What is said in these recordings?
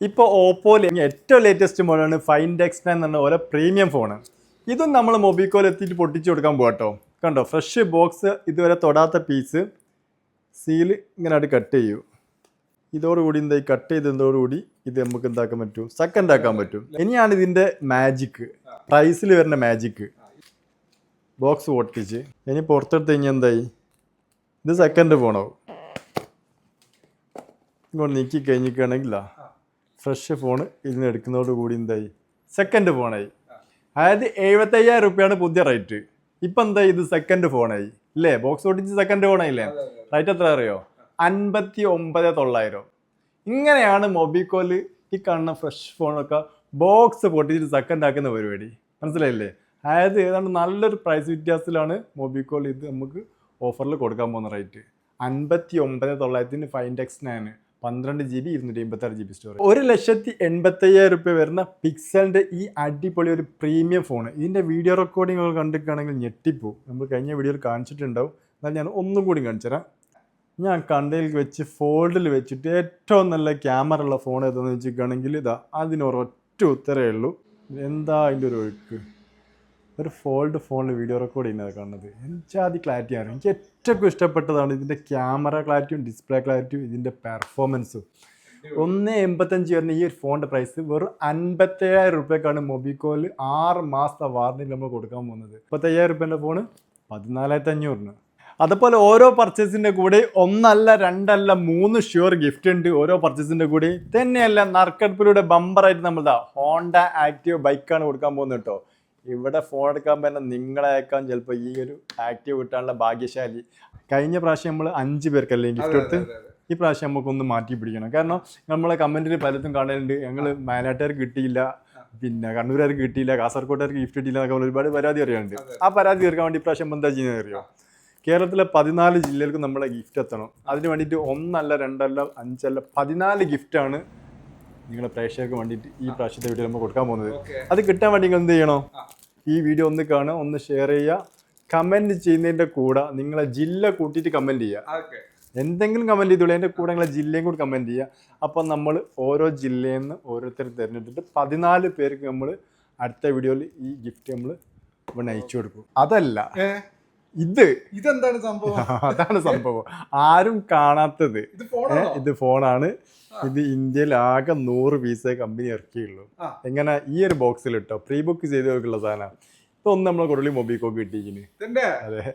ഇപ്പോൾ ഓപ്പോയിൽ ഏറ്റവും ലേറ്റസ്റ്റ് മോഡലാണ് ഫൈൻഡ് എക്സ് നയൻ എന്ന് പറഞ്ഞ ഓരോ പ്രീമിയം ഫോണ് ഇതും നമ്മൾ മൊബിക്കോയിൽ എത്തിയിട്ട് പൊട്ടിച്ചു കൊടുക്കാൻ പോകട്ടോ കണ്ടോ? ഫ്രഷ് ബോക്സ് ഇതുവരെ തൊടാത്ത പീസ് സീൽ ഇങ്ങനെ ആയിട്ട് കട്ട് ചെയ്യൂ. ഇതോടുകൂടി എന്താ ഈ കട്ട് ചെയ്തതോടുകൂടി ഇത് നമുക്ക് എന്താക്കാൻ പറ്റും? ആക്കാൻ പറ്റും. ഇനിയാണ് ഇതിന്റെ മാജിക്ക് പ്രൈസിൽ വരുന്ന മാജിക്ക് ബോക്സ് പൊട്ടിച്ച്. ഇനി പുറത്തെടുത്ത് കഴിഞ്ഞാൽ എന്തായി? ഇത് സെക്കൻഡ് ഫോണാവും ഇങ്ങോട്ട് നീക്കി കഴിഞ്ഞിരിക്കുകയാണെങ്കിലാ? ഫ്രഷ് ഫോൺ ഇതിന് എടുക്കുന്നതോട് കൂടി എന്തായി? സെക്കൻഡ് ഫോണായി അതായത് എഴുപത്തയ്യായിരം റുപ്യാണ് പുതിയ റേറ്റ് ഇപ്പം എന്താ ഇത് സെക്കൻഡ് ഫോണായി ഇല്ലേ? ബോക്സ് ഒട്ടിച്ച് സെക്കൻഡ് ഫോണായില്ലേ റേറ്റ് എത്ര അറിയോ? അൻപത്തി ഒമ്പത് തൊള്ളായിരം. ഇങ്ങനെയാണ് മൊബിക്കോൽ ഈ കാണുന്ന ഫ്രഷ് ഫോണൊക്കെ ബോക്സ് പൊട്ടിച്ചിട്ട് സെക്കൻഡ് ആക്കുന്ന പരിപാടി. മനസ്സിലായില്ലേ? അതായത് ഏതാണ്ട് നല്ലൊരു പ്രൈസ് വ്യത്യാസത്തിലാണ് മൊബിക്കോൾ ഇത് നമുക്ക് ഓഫറിൽ കൊടുക്കാൻ പോകുന്ന റേറ്റ് അൻപത്തി ഒമ്പത് തൊള്ളായിരത്തിന് ഫൈൻ നയൻ പന്ത്രണ്ട് ജി ബി ഇരുന്നൂറ്റി എൺപത്തി ആറ് ജി ബി സ്റ്റോറേജ് ഒരു ലക്ഷത്തി എൺപത്തയ്യായിരം രൂപ വരുന്ന പിക്സലിന്റെ ഈ അടിപൊളി ഒരു പ്രീമിയം ഫോൺ ഇതിന്റെ വീഡിയോ റെക്കോർഡിംഗ് കണ്ടിട്ടാണെങ്കിൽ ഞെട്ടിപ്പോവും നമ്മൾ കഴിഞ്ഞ വീഡിയോയിൽ കാണിച്ചിട്ടുണ്ടാവും. എന്നാൽ ഞാൻ ഒന്നും കൂടി കാണിച്ചുതരാം ഞാൻ കണ്ടയിൽ വെച്ച് ഫോൾഡിൽ വെച്ചിട്ട് ഏറ്റവും നല്ല ക്യാമറ ഉള്ള ഫോൺ ഏതാണെന്ന് വെച്ചിരിക്കുകയാണെങ്കിൽ ഇതാ അതിനൊരൊറ്റ ഉത്തരവേ ഉള്ളൂ. എന്താ അതിന്റെ ഒരു ഒഴുക്ക്? ഒരു ഫോൾഡ് ഫോണിൽ വീഡിയോ റെക്കോർഡ് ചെയ്യുന്നത് കാണുന്നത്. എനിക്കാദ്യം ക്ലാരിറ്റി ആണ് എനിക്ക് ഏറ്റവും ഇഷ്ടപ്പെട്ടതാണ് ഇതിന്റെ ക്യാമറ ക്ലാരിറ്റിയും ഡിസ്പ്ലേ ക്ലാരിറ്റിയും ഇതിന്റെ പെർഫോമൻസും ഒന്ന് എൺപത്തഞ്ച് വരുന്ന ഈ ഒരു ഫോണിന്റെ പ്രൈസ് വെറും അൻപത്തേഴായിരം റുപ്യക്കാണ് മൊബിക്കോയിൽ ആറ് മാസത്തെ വാറണ്ടി നമ്മൾ കൊടുക്കാൻ പോകുന്നത്. മുപ്പത്തയ്യായിരം റുപ്യന്റെ ഫോണ് പതിനാലായിരത്തി അഞ്ഞൂറിന് അതുപോലെ ഓരോ പർച്ചേസിന്റെ കൂടെ ഒന്നല്ല രണ്ടല്ല മൂന്ന് ഷുവർ ഗിഫ്റ്റ് ഉണ്ട് ഓരോ പർച്ചേസിന്റെ കൂടെ. തന്നെയല്ല നറുക്കെടുപ്പിലൂടെ ബമ്പറായിട്ട് നമ്മളുടെ ഹോണ്ട ആക്റ്റീവ് ബൈക്കാണ് കൊടുക്കാൻ പോകുന്നത് കേട്ടോ. ഇവിടെ ഫോൺ എടുക്കാൻ പറ്റുന്ന നിങ്ങളെ അയക്കാൻ ചിലപ്പോൾ ഈ ഒരു ആക്റ്റീവ് കിട്ടാനുള്ള ഭാഗ്യശാലി. കഴിഞ്ഞ പ്രാവശ്യം നമ്മൾ അഞ്ച് പേർക്കല്ലേ ഗിഫ്റ്റ് കൊടുത്ത്? ഈ പ്രാവശ്യം നമുക്കൊന്ന് മാറ്റി പിടിക്കണം. കാരണം നമ്മളെ കമന്റിൽ പലതും കാണലുണ്ട്. ഞങ്ങൾ വയനാട്ടുകാർക്ക് കിട്ടിയില്ല. പിന്നെ കണ്ണൂരുകാർക്ക് കിട്ടിയില്ല. കാസർഗോഡുകാർക്ക് ഗിഫ്റ്റ് കിട്ടിയില്ല എന്നൊക്കെ ഒരുപാട് പരാതി അറിയാനുണ്ട് ആ പരാതി തീർക്കാൻ വേണ്ടി ഇപ്രാവശ്യം എന്താ ചെയ്യുന്നത് അറിയോ? കേരളത്തിലെ പതിനാല് ജില്ലകൾക്ക് നമ്മളെ ഗിഫ്റ്റ് എത്തണം. അതിന് വേണ്ടിയിട്ട് ഒന്നല്ല രണ്ടല്ല അഞ്ചല്ല പതിനാല് ഗിഫ്റ്റാണ് നിങ്ങളെ പ്രേക്ഷകർക്ക് വേണ്ടിയിട്ട് ഈ പ്രാവശ്യത്തെ വീഡിയോ നമ്മൾ കൊടുക്കാൻ പോകുന്നത്. അത് കിട്ടാൻ വേണ്ടി നിങ്ങൾ എന്ത് ചെയ്യണോ ഈ വീഡിയോ ഒന്ന് കാണുക ഒന്ന് ഷെയർ ചെയ്യുക കമന്റ് ചെയ്യുന്നതിന്റെ കൂടെ നിങ്ങളെ ജില്ല കൂട്ടിയിട്ട് കമന്റ് ചെയ്യുക. എന്തെങ്കിലും കമന്റ് ചെയ്തോളൂ എന്റെ കൂടെ നിങ്ങളെ ജില്ലയും കൂടി കമന്റ് ചെയ്യുക. അപ്പം നമ്മൾ ഓരോ ജില്ലയിൽ നിന്ന് ഓരോരുത്തർ തിരഞ്ഞെടുത്തിട്ട് പതിനാല് പേർക്ക് നമ്മൾ അടുത്ത വീഡിയോയിൽ ഈ ഗിഫ്റ്റ് നമ്മൾ ഇവിടെ അയച്ചു കൊടുക്കും. അതല്ല. ഇത്. ഇതെന്താണ് സംഭവം? അതാണ് സംഭവം. ആരും കാണാത്തത്. ഇത് ഫോണാണ്? ഇത് ഇന്ത്യയിൽ ആകെ നൂറ് പീസേ കമ്പനി ഇറക്കിയുള്ളൂ. എങ്ങനെ ഈ ഒരു ബോക്സിൽ ഇട്ടോ പ്രീ ബുക്ക് ചെയ്ത് വെക്കുള്ള സാധനം. ഇതൊന്നും നമ്മളെ കൊടുള്ളി മൊബിക്കോക്ക് കിട്ടിയിരിക്കുന്നു. അതെ.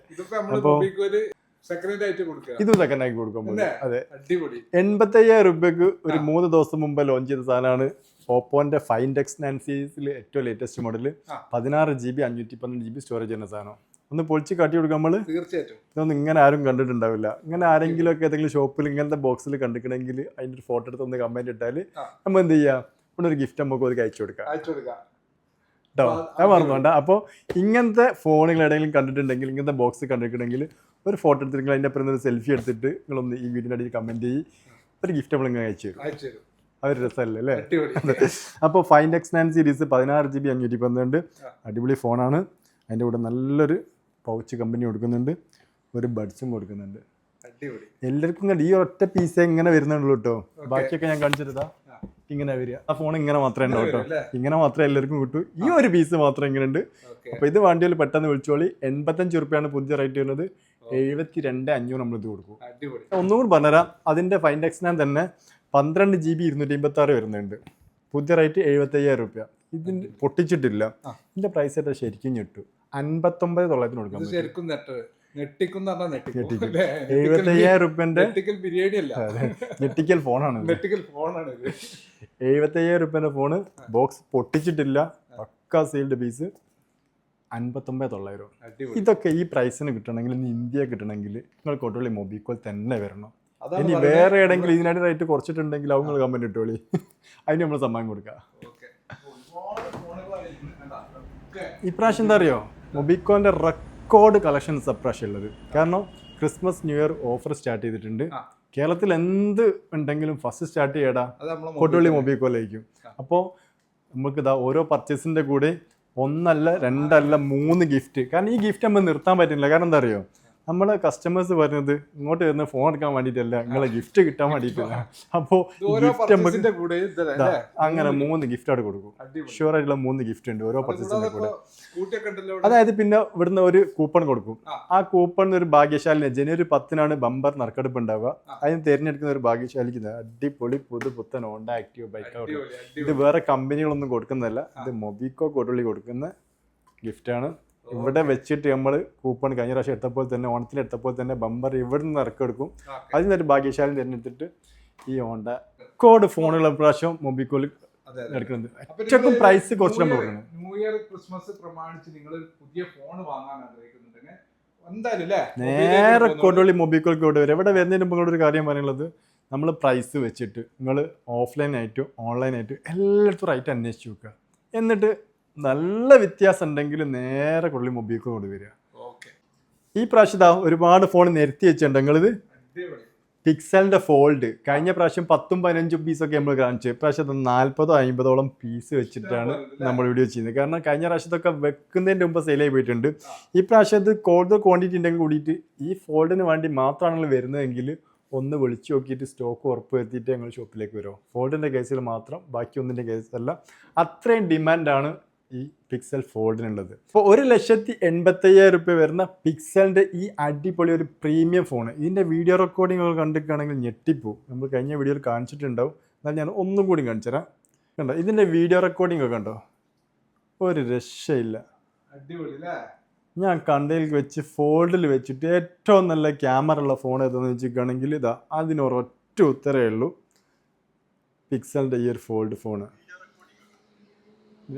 അപ്പോ- മൊബിക്ക് സെക്കൻഡ് ആയിട്ട് കൊടുക്കുക. ഇതും സെക്കൻഡ് ആക്കി കൊടുക്കാൻ അതെ. അടിപൊളി. എൺപത്തയ്യായിരം രൂപയ്ക്ക് ഒരു മൂന്ന് ദിവസം മുമ്പ് ലോഞ്ച് ചെയ്ത സാധനമാണ് ഓപ്പോന്റെ ഫൈൻ ടെക്സ് നയൻ സീരീസിൽ ഏറ്റവും ലേറ്റസ്റ്റ് മോഡൽ. പതിനാറ് ജി ബി അഞ്ഞൂറ്റി പന്ത്രണ്ട് ജി ബി സ്റ്റോറേജ് ചെയ്യുന്ന സാധനം. ഒന്ന് പൊളിച്ച് കാട്ടി കൊടുക്കാൻ നമ്മൾ. തീർച്ചയായിട്ടും. ഇതൊന്നും ഇങ്ങനെ ആരും കണ്ടിട്ടുണ്ടാവില്ല. ഇങ്ങനെ ആരെങ്കിലും ഒക്കെ ഏതെങ്കിലും ഷോപ്പിൽ ഇങ്ങനത്തെ ബോക്സിൽ കണ്ടിക്കണമെങ്കിൽ അതിന്റെ ഒരു ഫോട്ടോ എടുത്ത് ഒന്ന് കമന്റ് ഇട്ടാൽ നമ്മൾ എന്ത് ചെയ്യാം? ഇവിടെ ഒരു ഗിഫ്റ്റ് നമുക്ക് ഒരു അയച്ചു കൊടുക്കാം. അയച്ചു കൊടുക്കാം. കേട്ടോ അപ്പൊ അത് മറന്നുകൊണ്ട് അപ്പോൾ ഇങ്ങനത്തെ ഫോണുകൾ എവിടെയെങ്കിലും കണ്ടിട്ടുണ്ടെങ്കിൽ ഇങ്ങനത്തെ ബോക്സ് കണ്ടിട്ടുണ്ടെങ്കിൽ ഒരു ഫോട്ടോ എടുത്തിട്ട് നിങ്ങൾ അതിന്റെ അപ്പുറം ഒരു സെൽഫി എടുത്തിട്ട് നിങ്ങൾ ഒന്ന് ഈ വീഡിയോന്റെ അടിയിൽ കമന്റ് ചെയ്യും. ഒരു ഗിഫ്റ്റ് നമ്മൾ ഇങ്ങനെ അയച്ചു തരും. അവർ രസമല്ലേ അല്ലേ? അപ്പൊ അപ്പോൾ ഫൈൻഡ് എക്സ് നയൻ സീരീസ് പതിനാറ് ജി ബി അഞ്ഞൂറ്റി പന്ത്രണ്ട്. അടിപൊളി ഫോണാണ് അതിന്റെ കൂടെ നല്ലൊരു പൗച്ച് കമ്പനി കൊടുക്കുന്നുണ്ട്. ഒരു ബഡ്സും കൊടുക്കുന്നുണ്ട്. അടിപൊളി. എല്ലാവർക്കും ഇങ്ങനെ ഈ ഒറ്റ പീസേ ഇങ്ങനെ വരുന്നുള്ളൂ കേട്ടോ ബാക്കിയൊക്കെ ഞാൻ കാണിച്ചിരുതാ. ഇങ്ങനെ വരിക. ആ ഫോൺ ഇങ്ങനെ മാത്രമേ ഉണ്ടാവും കേട്ടോ ഇങ്ങനെ മാത്രമേ എല്ലാവർക്കും കിട്ടൂ. ഈ ഒരു പീസ് മാത്രം ഇങ്ങനെ ഉണ്ട്. അപ്പൊ അപ്പോൾ ഇത് വണ്ടിയിൽ പെട്ടെന്ന് വിളിച്ചോളി. എൺപത്തഞ്ച് റുപ്യാണ് പുതിയ റേറ്റ് വരുന്നത്. എഴുപത്തി രണ്ട് അഞ്ഞൂറ് നമ്മൾ ഇത് കൊടുക്കും. ഒന്നുകൂടി ഒന്നും കൂടി പറഞ്ഞുതരാം. അതിന്റെ ഫൈൻ ടെക്സിനാൻ തന്നെ പന്ത്രണ്ട് ജി ബി ഇരുന്നൂറ്റി അമ്പത്തി ആറ് വരുന്നുണ്ട്. പുതിയ റേറ്റ് എഴുപത്തയ്യായിരം റുപ്യ ഇതിന് പൊട്ടിച്ചിട്ടില്ല. ഇതിന്റെ ഇതിന്റെ പ്രൈസ് ആയിട്ട് ശരിക്കും ഞെട്ടു. അൻപത്തൊമ്പത് തൊള്ളായിരത്തിന് പറ്റും. ശരിക്കും. അല്ലേ? എഴുപത്തയ്യായിരം റുപ്യന്റെ ബിരിയാണി അല്ല. ഞെട്ടിക്കൽ ഫോണാണ് ഫോണാണ് എഴുപത്തയ്യായിരം റുപ്യന്റെ ഫോണ് ബോക്സ് പൊട്ടിച്ചിട്ടില്ല പക്ക സീൽഡ് പീസ് അൻപത്തൊമ്പത് തൊള്ളായിരം. ഇതൊക്കെ ഈ പ്രൈസിന് കിട്ടണമെങ്കിൽ ഇന്ന് ഇന്ത്യ കിട്ടണമെങ്കിൽ നിങ്ങൾ കൊട്ടുള്ളി മൊബിക്കോൾ തന്നെ വരണം. ഇനി വേറെ ഏടെങ്കിലും ഇതിനായിട്ട് റേറ്റ് കുറച്ചിട്ടുണ്ടെങ്കിൽ അവ നിങ്ങൾ കമന്റ് ഇട്ടോളി. അതിന് നമ്മൾ സമ്മാനം കൊടുക്കുക? ഒക്കെ. ഇപ്രാവശ്യം എന്താ അറിയോ? മൊബിക്കോന്റെ റെക്കോർഡ് കളക്ഷൻസ് ഇപ്രാവശ്യം ഉള്ളത്. കാരണം Christmas new year offer start ചെയ്തിട്ടുണ്ട്. കേരളത്തിൽ എന്ത് ഉണ്ടെങ്കിലും ഫസ്റ്റ് സ്റ്റാർട്ട് ചെയ്യടാ. കൊട്ടുപള്ളി കൊട്ടുള്ളി മൊബിക്കോലായിരിക്കും. അപ്പോൾ നമുക്ക് ഇതാ ഓരോ പർച്ചേസിന്റെ കൂടെ ഒന്നല്ല രണ്ടല്ല മൂന്ന് ഗിഫ്റ്റ് കാരണം ഈ ഗിഫ്റ്റ് നമ്മൾ നിർത്താൻ പറ്റില്ല കാരണം എന്താ അറിയോ? നമ്മളെ കസ്റ്റമേഴ്സ് വരുന്നത് ഇങ്ങോട്ട് വരുന്ന ഫോൺ എടുക്കാൻ വേണ്ടിയിട്ടല്ല നിങ്ങളെ ഗിഫ്റ്റ് കിട്ടാൻ വേണ്ടിയിട്ടല്ല. അപ്പോൾ ഗിഫ്റ്റ് നമുക്ക് അങ്ങനെ മൂന്ന് ഗിഫ്റ്റ് അവിടെ കൊടുക്കും. ഷുവർ ആയിട്ടുള്ള മൂന്ന് ഗിഫ്റ്റ് ഉണ്ട് ഓരോ പർച്ചേസിന്റെ കൂടെ. അതായത് പിന്നെ ഇവിടുന്ന് ഒരു കൂപ്പൺ കൊടുക്കും. ആ. കൂപ്പൺ ഒരു ഭാഗ്യശാലിന് ജനുവരി പത്തിനാണ് ബമ്പർ നറുക്കെടുപ്പ് ഉണ്ടാവുക. അതിന് തിരഞ്ഞെടുക്കുന്ന ഒരു ഭാഗ്യശാലിക്ക് അടിപൊളി പുതു പുത്തൻ ഹോണ്ട ആക്റ്റീവ് ബൈക്ക് ഇത് വേറെ കമ്പനികളൊന്നും കൊടുക്കുന്നതല്ല ഇത് മൊബിക്കോ കൊടുള്ളി കൊടുക്കുന്ന ഗിഫ്റ്റാണ് ഇവിടെ വെച്ചിട്ട് നമ്മൾ കൂപ്പൺ കഴിഞ്ഞ പ്രാവശ്യം എടുത്തപ്പോൾ തന്നെ ഓണത്തിന് എടുത്തപ്പോൾ തന്നെ ബമ്പർ ഇവിടെ നിന്ന് ഇറക്കെടുക്കും എടുക്കും അതിൽ നിന്നൊരു ഭാഗ്യശാലി തിരഞ്ഞെടുത്തിട്ട് ഈ ഓണ്ട കോഡ് ഫോണുകൾ പ്രാവശ്യം മൊബിക്കോൾ. എടുക്കുന്നത് പ്രൈസ് കുറച്ച് നമ്മൾ ന്യൂ ഇയർ ക്രിസ്മസ് പ്രമാണിച്ച് നിങ്ങൾ പുതിയ ഫോൺ വാങ്ങാൻ ആഗ്രഹിക്കുന്നുണ്ടെങ്കിൽ നേരെ കൊണ്ടുപോയി മൊബിക്കോൾക്ക് ഇവിടെ വരും എവിടെ വരുന്നതിന് മുമ്പ് ഒരു കാര്യം പറയാനുള്ളത്? നമ്മൾ പ്രൈസ് വെച്ചിട്ട് നിങ്ങൾ ഓഫ്ലൈൻ ആയിട്ടും ഓൺലൈൻ ആയിട്ടും എല്ലായിടത്തും റൈറ്റ് അന്വേഷിച്ച് വെക്കുക എന്നിട്ട് നല്ല വ്യത്യാസം ഉണ്ടെങ്കിൽ നേരെ കൊള്ളി മൊബിക്കോ കൊണ്ട് വരിക. ഈ പ്രാവശ്യം ഒരുപാട് ഫോൺ നിരത്തി വെച്ചിട്ടുണ്ട്. നിങ്ങളിത്? പിക്സലിന്റെ ഫോൾഡ് കഴിഞ്ഞ പ്രാവശ്യം പത്തും പതിനഞ്ചും ഒക്കെ നമ്മൾ കാണിച്ചു. ഇപ്രാവശ്യം നാൽപ്പതോ അമ്പതോളം പീസ് വെച്ചിട്ടാണ് നമ്മൾ വീഡിയോ ചെയ്യുന്നത്. കാരണം കഴിഞ്ഞ പ്രാവശ്യത്തൊക്കെ വെക്കുന്നതിന്റെ മുമ്പ് സെയിലായി പോയിട്ടുണ്ട്. ഈ പ്രാവശ്യം ഇത് കൂടുതൽ ക്വാണ്ടിറ്റി ഉണ്ടെങ്കിൽ കൂടിയിട്ട് ഈ ഫോൾഡിന് വേണ്ടി മാത്രമാണ് വരുന്നതെങ്കിൽ ഒന്ന് വിളിച്ചു നോക്കിയിട്ട് സ്റ്റോക്ക് ഉറപ്പ് വരുത്തിയിട്ട് ഞങ്ങൾ ഷോപ്പിലേക്ക് വരുമോ ഫോൾഡിന്റെ കേസിൽ മാത്രം ബാക്കി ഒന്നിന്റെ കേസല്ല അത്രയും ഡിമാൻഡാണ് ഈ പിക്സൽ ഫോൾഡിനുള്ളത് അപ്പോൾ ഒരു ലക്ഷത്തി എൺപത്തയ്യായിരം രൂപ വരുന്ന പിക്സലിന്റെ ഈ അടിപൊളി ഒരു പ്രീമിയം ഫോൺ ഇതിന്റെ വീഡിയോ റെക്കോർഡിംഗ് കണ്ടിട്ടാണെങ്കിൽ ഞെട്ടിപ്പോവും. നമ്മൾ കഴിഞ്ഞ വീഡിയോയിൽ കാണിച്ചിട്ടുണ്ടാവും. എന്നാൽ ഞാൻ ഒന്നും കൂടി കാണിച്ചുതരാം. കണ്ടോ? ഇതിന്റെ വീഡിയോ റെക്കോർഡിംഗ് ഒക്കെ കണ്ടോ? ഒരു രക്ഷയില്ല. ഞാൻ കണ്ടയിൽ വെച്ച് ഫോൾഡിൽ വെച്ചിട്ട് ഏറ്റവും നല്ല ക്യാമറ ഉള്ള ഫോൺ ഏതെന്ന് വെച്ചിരിക്കുകയാണെങ്കിൽ ഇതാ അതിനൊരൊറ്റ ഉത്തരേ ഉത്തരവേ ഉള്ളൂ. പിക്സലിന്റെ ഈ ഒരു ഫോൾഡ് ഫോണ്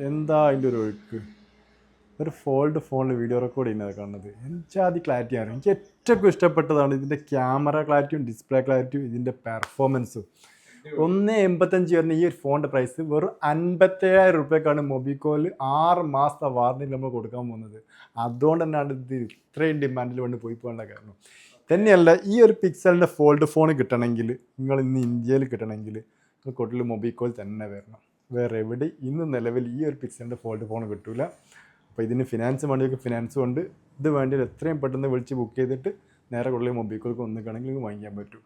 എന്താ അതിന്റെ ഒരു ഒഴുക്ക്? ഒരു ഫോൾഡ് ഫോണിൽ വീഡിയോ റെക്കോർഡ് ചെയ്യുന്നത് കാണുന്നത്. എനിക്ക് ആദ്യം ക്ലാരിറ്റി ആണ് എനിക്ക് ഏറ്റവും ഇഷ്ടപ്പെട്ടതാണ് ഇതിന്റെ ക്യാമറ ക്ലാരിറ്റിയും ഡിസ്പ്ലേ ക്ലാരിറ്റിയും ഇതിന്റെ പെർഫോമൻസും ഒന്ന് എൺപത്തഞ്ച് വരുന്ന ഈ ഒരു ഫോണിന്റെ പ്രൈസ് വെറും അൻപത്തേഴായിരം റുപ്യക്കാണ് മൊബിക്കോയിൽ ആറ് മാസത്തെ വാറണ്ടി നമ്മൾ കൊടുക്കാൻ പോകുന്നത്. അതുകൊണ്ട് തന്നെയാണ് ഇത് ഇത്രയും ഡിമാൻഡിൽ കൊണ്ട് പോയി പോകേണ്ട കാരണം. തന്നെയല്ല ഈ ഒരു പിക്സലിന്റെ ഫോൾഡ് ഫോൺ കിട്ടണമെങ്കിൽ നിങ്ങൾ ഇന്ന് ഇന്ത്യയിൽ കിട്ടണമെങ്കിൽ കൊട്ടിൽ മൊബിക്കോയിൽ തന്നെ വരണം. വേറെ എവിടെ? ഇന്ന് നിലവിൽ ഈ ഒരു പിക്സലിന്റെ ഫോൾഡ് ഫോൺ കിട്ടില്ല അപ്പോൾ ഇതിന് ഫിനാൻസ് വേണ്ടിയൊക്കെ ഫിനാൻസും ഉണ്ട് ഇത് വേണ്ടി എത്രയും പെട്ടെന്ന് വിളിച്ച് ബുക്ക് ചെയ്തിട്ട് നേരെ കൊള്ളി മൊബൈൽക്ക് ഒന്നിക്കുകയാണെങ്കിൽ വാങ്ങിക്കാൻ പറ്റും.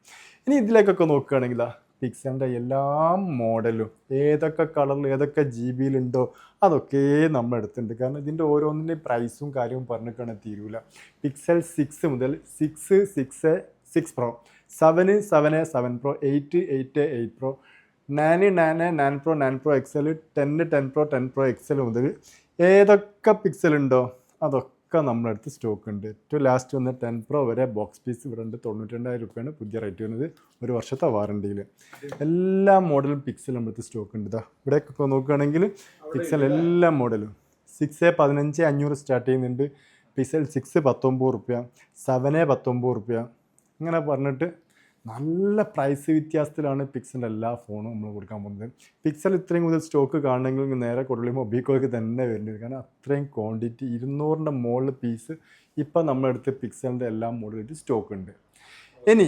ഇനി ഇതിലേക്കൊക്കെ നോക്കുകയാണെങ്കിൽ പിക്സലിന്റെ എല്ലാ മോഡലും ഏതൊക്കെ കളറിൽ ഏതൊക്കെ ജി ബിയിലുണ്ടോ അതൊക്കെ നമ്മൾ എടുത്തിട്ടുണ്ട് കാരണം ഇതിന്റെ ഓരോന്നിന്റെയും പ്രൈസും കാര്യവും പറഞ്ഞിട്ടാണ് തീരൂല. പിക്സൽ സിക്സ് മുതൽ six six six pro seven seven seven pro eight eight eight pro nine nine nine pro nine pro XL ten ten pro ten pro XL മുതൽ ഏതൊക്കെ പിക്സൽ ഉണ്ടോ അതൊക്കെ നമ്മുടെ അടുത്ത് സ്റ്റോക്ക് ഉണ്ട്. ഏറ്റവും ലാസ്റ്റ് വന്ന ടെൻ പ്രോ വരെ ബോക്സ് പീസ് ഇവിടെ ഉണ്ട്. തൊണ്ണൂറ്റി രണ്ടായിരം രൂപയാണ് പുതിയ റേറ്റ് വരുന്നത്. ഒരു വർഷത്തെ വാറണ്ടിയിൽ എല്ലാ മോഡലും പിക്സൽ നമ്മുടെ അടുത്ത് സ്റ്റോക്ക് ഉണ്ട്. ഇതാ ഇവിടെയൊക്കെ നോക്കുകയാണെങ്കിൽ പിക്സൽ എല്ലാ മോഡലും സിക്സ് പതിനഞ്ച് അഞ്ഞൂറ് സ്റ്റാർട്ട് ചെയ്യുന്നുണ്ട്. പിക്സൽ സിക്സ് പത്തൊമ്പത് റുപ്യ. സെവന് പത്തൊമ്പത് റുപ്യ. ഇങ്ങനെ പറഞ്ഞിട്ട് നല്ല പ്രൈസ് വ്യത്യാസത്തിലാണ് പിക്സലിന്റെ എല്ലാ ഫോണും നമ്മൾ കൊടുക്കാൻ പോകുന്നത്. പിക്സൽ ഇത്രയും കൂടുതൽ സ്റ്റോക്ക് കാണണമെങ്കിൽ നേരെ കൊടുള്ളി മൊബിക്കോയ്ക്ക് തന്നെ വരുന്നത് കാരണം അത്രയും ക്വാണ്ടിറ്റി ഇരുന്നൂറിന്റെ മുകളിൽ പീസ് ഇപ്പം നമ്മളെടുത്ത് പിക്സലിന്റെ എല്ലാ മോഡലായിട്ട് സ്റ്റോക്ക് ഉണ്ട്. ഇനി